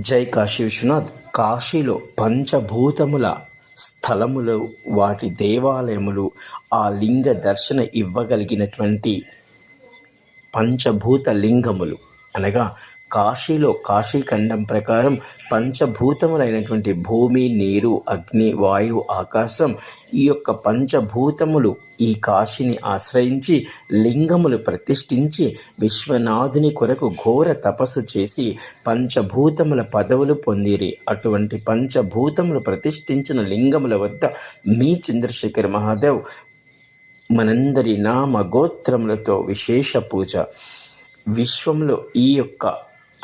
జై కాశీ విశ్వనాథ్. కాశీలో పంచభూతముల స్థలములు వాటి దేవాలయములు ఆ లింగ దర్శన ఇవ్వగలిగినటువంటి పంచభూత లింగములు అనగా కాశీలో కాశీఖండం ప్రకారం పంచభూతములైనటువంటి భూమి నీరు అగ్ని వాయువు ఆకాశం ఈ యొక్క పంచభూతములు ఈ కాశీని ఆశ్రయించి లింగములు ప్రతిష్ఠించి విశ్వనాథుని కొరకు ఘోర తపస్సు చేసి పంచభూతముల పదవులు పొందిరి. అటువంటి పంచభూతములు ప్రతిష్ఠించిన లింగముల వద్ద మీ చంద్రశేఖర్ మహాదేవ్ మనందరి నామ గోత్రములతో విశేష పూజ. విశ్వంలో ఈ యొక్క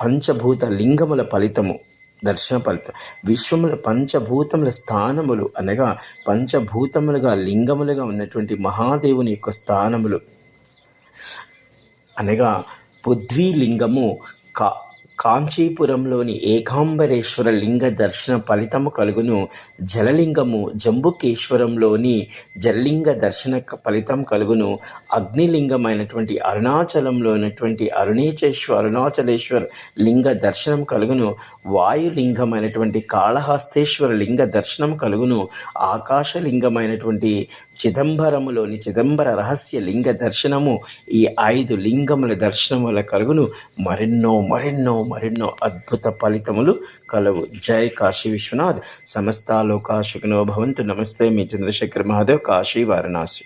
పంచభూత లింగముల ఫలితము దర్శన ఫలితం. విశ్వముల పంచభూతముల స్థానములు అనగా పంచభూతములుగా లింగములుగా ఉన్నటువంటి మహాదేవుని యొక్క స్థానములు. అనగా పృథ్వీలింగము కా కాంచీపురంలోని ఏకాంబరేశ్వర లింగ దర్శన ఫలితము కలుగును. జలలింగము జంబుకేశ్వరంలోని జలలింగ దర్శన క- ఫలితం కలుగును. అగ్నిలింగమైనటువంటి అరుణాచలంలో ఉన్నటువంటి అరుణేచేశ్వర అరుణాచలేశ్వర లింగ దర్శనం కలుగును. వాయులింగమైనటువంటి కాళహస్తేశ్వర లింగ దర్శనం కలుగును. ఆకాశలింగమైనటువంటి చిదంబరములోని చిదంబర రహస్య లింగ దర్శనము ఈ ఐదు లింగముల దర్శనం వల్ల కలుగును. మరెన్నో మరెన్నో మరెన్నో అద్భుత ఫలితములు కలవు. జై కాశీ విశ్వనాథ్. సమస్త సుఖినో భవంతు. నమస్తే మీ చంద్రశేఖర్ మహాదేవ్. కాశీ వారణాసి.